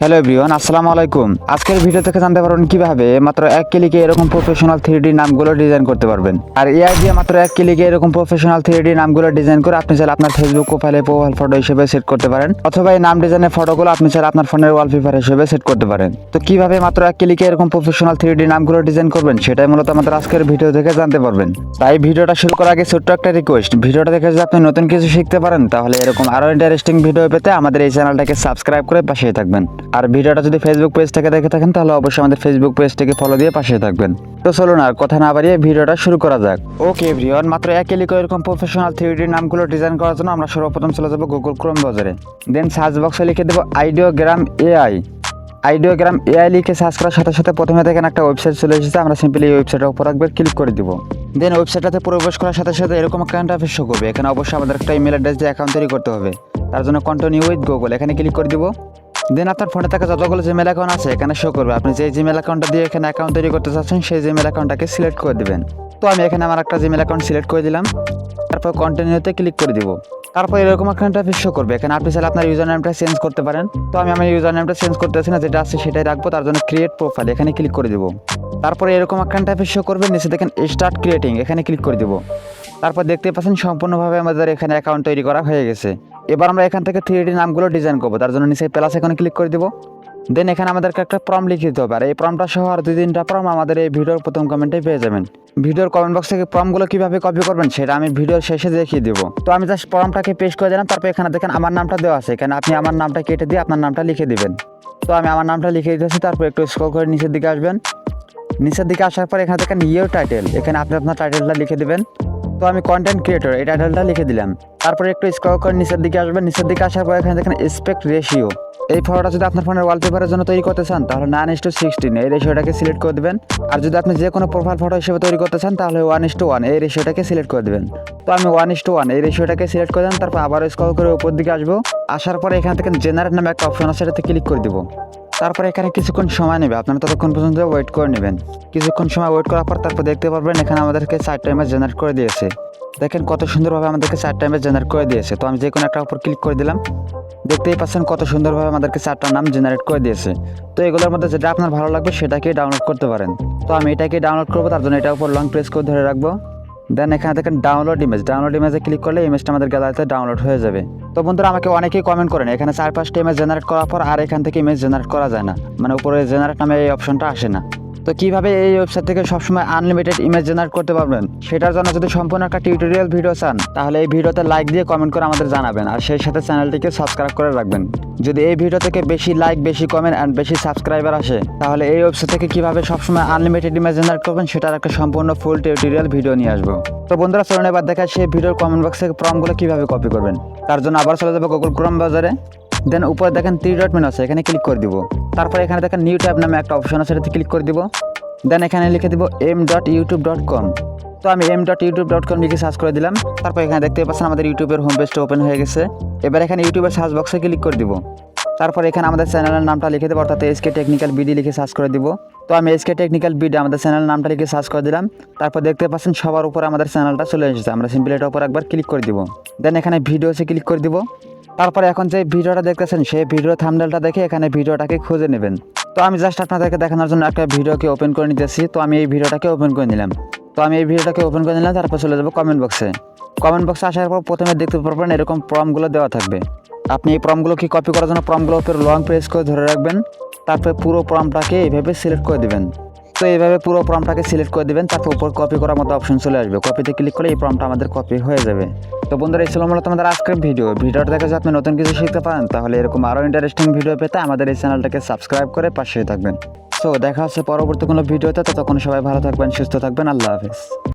Hello everyone আসসালামু আলাইকুম। আজকের ভিডিও থেকে জানতে পারবেন কীভাবে মাত্র এক ক্লিকে এরকম প্রফেশনাল থ্রি নামগুলো ডিজাইন করতে পারবেন। আর এআই দিয়ে মাত্র এক ক্লিকে এরকম প্রফেশনাল থ্রি নামগুলো ডিজাইন করে আপনি চাইলে আপনার ফেসবুক প্রোফাইলে প্রোফাইল ফটো হিসেবে সেট করতে পারেন, অথবা এই নাম ডিজাইনের ফটোগুলো আপনি চাইলে আপনার ফোনের ওয়ালপেপার হিসেবে সেট করতে পারেন। তো কীভাবে মাত্র এক ক্লিকে এরকম প্রফেশনাল থ্রি নামগুলো ডিজাইন করবেন, সেটাই মূলত আমাদের আজকের ভিডিও থেকে জানতে পারবেন। তাই ভিডিওটা শুরু করার আগে ছোট্ট একটা রিকোয়েস্ট ভিডিওটা দেখে যদি আপনি নতুন কিছু শিখতে পারেন, তাহলে এরকম আরও ইন্টারেস্টিং ভিডিও পেতে আমাদের এই চ্যানেলটাকে সাবস্ক্রাইব করে পাশেই থাকবেন। আর ভিডিওটা যদি ফেসবুক পেজ থেকে দেখে থাকেন, তাহলে অবশ্যই আমাদের ফেসবুক পেজটাকে ফলো দিয়ে পাশে থাকবেন। তো চলুন আর কথা না বাড়িয়ে ভিডিওটা শুরু করা যাক। ওকে এভরিওয়ান মাত্র এক ক্লিকে এরকম প্রফেশনাল থ্রি নামগুলো ডিজাইন করার জন্য আমরা সর্বপ্রথম চলে যাব গুগল ক্রোম বাজারে দেন সার্চ বক্সে লিখে দেবো আইডিওগ্রাম এআই আইডিওগ্রাম এআই লিখে সার্চ করার সাথে সাথে প্রথমে দেখেন একটা ওয়েবসাইট চলে এসেছে, আমরা সিম্পলি এই ওয়েবসাইটের উপর একবার ক্লিক করে দিব। দেন ওয়েবসাইটটাতে প্রবেশ করার সাথে সাথে এরকম একটা ইন্টারফেস শো করবে, এখানে অবশ্যই আমাদের একটা ইমেল অ্যাড্রেস দিয়ে অ্যাকাউন্ট তৈরি করতে হবে। তার জন্য কন্টিনিউ উইথ গুগল এখানে ক্লিক করে দিব। দেন আপনার ফোনে থাকা যতগুলো জিমেল অ্যাকাউন্ট আছে, এখানে শো করবে। আপনি যে জিমেল অ্যাকাউন্টটা দিয়ে এখানে অ্যাকাউন্ট তৈরি করতে চাচ্ছেন, সেই জিমেল অ্যাকাউন্টটাকে সিলেক্ট করে দিবেন। তো আমি এখানে আমার একটা জিমেল অ্যাকাউন্ট সিলেক্ট করে দিলাম। তারপর কন্টিনিউতে ক্লিক করে দিব। তারপর এরকম একটা ইন্টারফেস শো করবে। এখানে আপনি চাইলে আপনার ইউজার নেমটা চেঞ্জ করতে পারেন। তো আমি আমার ইউজার নেমটা চেঞ্জ করতেছি না, যেটা আছে সেটাই রাখব, তার জন্য ক্রিয়েট প্রোফাইল এখানে ক্লিক করে দিব। তারপরে এরকম একটা ইন্টারফেস শো করবে, নিচে দেখেন স্টার্ট ক্রিয়েটিং এখানে ক্লিক করে দিব। তারপর দেখতে পাচ্ছেন সম্পূর্ণভাবে আমাদের এখানে অ্যাকাউন্ট তৈরি করা হয়ে গেছে। এবার আমরা এখান থেকে থ্রি নামগুলো ডিজাইন করব, তার জন্য নিচে প্লাস এখানে ক্লিক করে দিব। দেন এখানে আমাদেরকে একটা প্রম লিখে দিতে হবে, আর এই প্রমটা সহ আর দুই তিনটা প্রম আমাদের এই ভিডিওর প্রথম কমেন্টে পেয়ে যাবেন। ভিডিওর কমেন্ট বক্স থেকে প্রমগুলো কীভাবে কপি করবেন সেটা আমি ভিডিওর শেষে দেখিয়ে দিব। তো আমি জাস্ট প্রমটাকে পেস্ট করে দিলাম, তারপর এখানে দেখেন আমার নামটা দেওয়া আছে, এখানে আপনি আমার নামটা কেটে দিয়ে আপনার নামটা লিখে দিবেন। তো আমি আমার নামটা লিখে দিতেছি, তারপর একটু স্ক্রল করে নিচের দিকে আসবেন। নিচের দিকে আসার পর এখানে দেখেন ইয়ের টাইটেল এখানে আপনি আপনার টাইটেলটা লিখে দিবেন। তো আমি কন্টেন্ট ক্রিয়েটর এই টাইটেলটা লিখে দিলাম। তারপরে একটু স্ক্রল করে নিচের দিকে আসবেন। নিচের দিকে আসার পর এখানে দেখেন স্পেক্ট রেশিও এই ফটোটা যদি আপনার ফোনের ওয়ালপেপারের জন্য তৈরি করতে চান, তাহলে নাইন ইস টু সিক্সটিন এই রেশিওটাকে সিলেক্ট করে দেবেন। আর যদি আপনি যে কোনো প্রোফাইল ফটো হিসেবে তৈরি করতে চান, তাহলে ওয়ান ইস টু ওয়ান এই রেশিওটাকে সিলেক্ট করে দেবেন। তো আমি ওয়ান ইস টু ওয়ান এই রেশিওটাকে সিলেক্ট করে দেন তারপর আবার স্ক্রল করে উপর দিকে আসব। আসার পরে এখান থেকে জেনারেট নামে একটা অপশন আছে সেটাতে ক্লিক করে দিব। তারপরে এখানে কিছুক্ষণ সময় নেবে। আপনারা ততক্ষণ পর্যন্ত ওয়েট করে নেবেন। কিছুক্ষণ সময় ওয়েট করার পর তারপর দেখতে পারবেন এখানে আমাদেরকে চার টাইমে জেনারেট করে দিয়েছে। দেখেন কত সুন্দরভাবে আমাদেরকে চার টাইমে জেনারেট করে দিয়েছে। তো আমি যে কোনো একটা উপর ক্লিক করে দিলাম। দেখতেই পাচ্ছেন কত সুন্দরভাবে আমাদেরকে চারটা নাম জেনারেট করে দিয়েছে। তো এগুলোর মধ্যে যেটা আপনার ভালো লাগবে সেটাকেই ডাউনলোড করতে পারেন। তো আমি এটাকে ডাউনলোড করব, তার জন্য এটা উপর লং প্রেস করে ধরে রাখব। দেন এখানে দেখেন ডাউনলোড ইমেজ ডাউনলোড ইমেজে ক্লিক করলে ইমেজটা আমাদের গ্যালারিতে ডাউনলোড হয়ে যাবে। তো বন্ধুরা, আমাকে অনেকেই কমেন্ট করেন, এখানে চার পাঁচটা ইমেজ জেনারেট করার পর আর এখান থেকে ইমেজ জেনারেট করা যায় না। মানে উপরে জেনারেট নামে এই অপশনটা আসে না। তো কীভাবে এই ওয়েবসাইট থেকে সবসময় আনলিমিটেড ইমেজ জেনারেট করতে পারবেন? সেটার জন্য যদি সম্পূর্ণ একটা টিউটোরিয়াল ভিডিও চান, তাহলে এই ভিডিওতে লাইক দিয়ে কমেন্ট করে আমাদের জানাবেন। আর সেই সাথে চ্যানেলটিকে সাবস্ক্রাইব করে রাখবেন। যদি এই ভিডিও থেকে বেশি লাইক বেশি কমেন্ট অ্যান্ড বেশি সাবস্ক্রাইবার আসে, তাহলে এই ওয়েবসাইট থেকে কীভাবে সবসময় আনলিমিটেড ইমেজ জেনারেট করবেন, সেটার একটা সম্পূর্ণ ফুল টিউটোরিয়াল ভিডিও নিয়ে আসব। তো বন্ধুরা, চলুন এবার দেখা সেই ভিডিওর কমেন্ট বক্স থেকে প্রমগুলো কীভাবে কপি করবেন। তার জন্য আবার চলে যাব গুগল ক্রোম বাজারে দেন উপরে দেখেন থ্রি ডট মেনু আছে, এখানে ক্লিক করে দিব। তারপর এখানে দেখেন নিউ ট্যাব নামে একটা অপশন আছে সেটাতে ক্লিক করে দিব। দেন এখানে লিখে দিব M dot YouTube dot com তো আমি M dot YouTube dot com লিখে সার্চ করে দিলাম। তারপর এখানে দেখতে পাচ্ছেন আমাদের ইউটিউবের হোম পেজটা ওপেন হয়ে গেছে। এবার এখানে ইউটিউবের সার্চ বক্সে ক্লিক করে দিব। তারপর এখানে আমাদের চ্যানেলের নামটা লিখে দেবো, অর্থাৎ এসকে টেকনিক্যাল বিডি লিখে সার্চ করে দিব। তো আমি এসকে টেকনিক্যাল বিডি আমাদের চ্যানেলের নামটা লিখে সার্চ করে দিলাম। তারপর দেখতে পাচ্ছেন সবার উপরে আমাদের চ্যানেলটা চলে এসেছে। আমরা সিম্পলি এটার উপর একবার ক্লিক করে দিব। দেন এখানে ভিডিওসে ক্লিক করে দিব। তারপরে এখন যে ভিডিওটা দেখতেছেন, সেই ভিডিও থামডেলটা দেখে এখানে ভিডিওটাকে খুঁজে নেবেন। তো আমি জাস্ট আপনাদেরকে দেখানোর জন্য একটা ভিডিওকে ওপেন করে নিতেছি। তো আমি এই ভিডিওটাকে ওপেন করে নিলাম। তো আমি এই ভিডিওটাকে ওপেন করে নিলাম, তারপর চলে যাব কমেন্ট বক্সে কমেন্ট বক্সে আসার পর প্রথমে দেখতে পারবেন এরকম প্রমগুলো দেওয়া থাকবে। আপনি এই প্রমগুলো কি কপি করার জন্য প্রমগুলো উপর লং প্রেস করে ধরে রাখবেন? তারপরে পুরো প্রমটাকে এইভাবে সিলেক্ট করে দিবেন। তো এইভাবে পুরো প্রমটাকে সিলেক্ট করে দেবেন, তারপর উপর কপি করার মতো অপশন চলে আসবে। কপিতে ক্লিক করে এই প্রমটা আমাদের কপি হয়ে যাবে। তো বন্ধুরা, এই ছিল মূলত আমাদের আজকের ভিডিও ভিডিওটা দেখে যদি আপনি নতুন কিছু শিখতে পারেন, তাহলে এরকম আরও ইন্টারেস্টিং ভিডিও পেতে আমাদের এই চ্যানেলটাকে সাবস্ক্রাইব করে পাশে থাকবেন। সো দেখা হচ্ছে পরবর্তী কোনো ভিডিওতে তখন সবাই ভালো থাকবেন, সুস্থ থাকবেন। আল্লাহ হাফেজ।